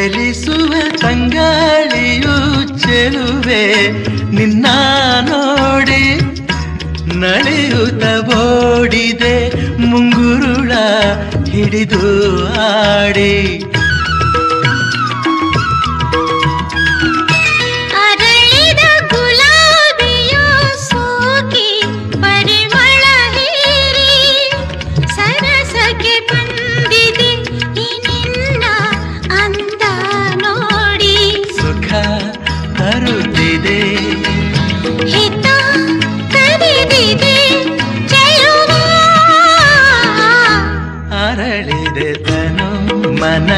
ಚಲಿಸುವ ತಂಗಾಳಿಯು ಚೆಲುವೆ. ನಿನ್ನ ನೋಡಿ ನಲಿಯುತ್ತ ಓಡಿದೆ. ಮುಂಗುರುಳ ಹಿಡಿದು ಆಡಿ ಅರಳಿದೆ ತನು ಮನ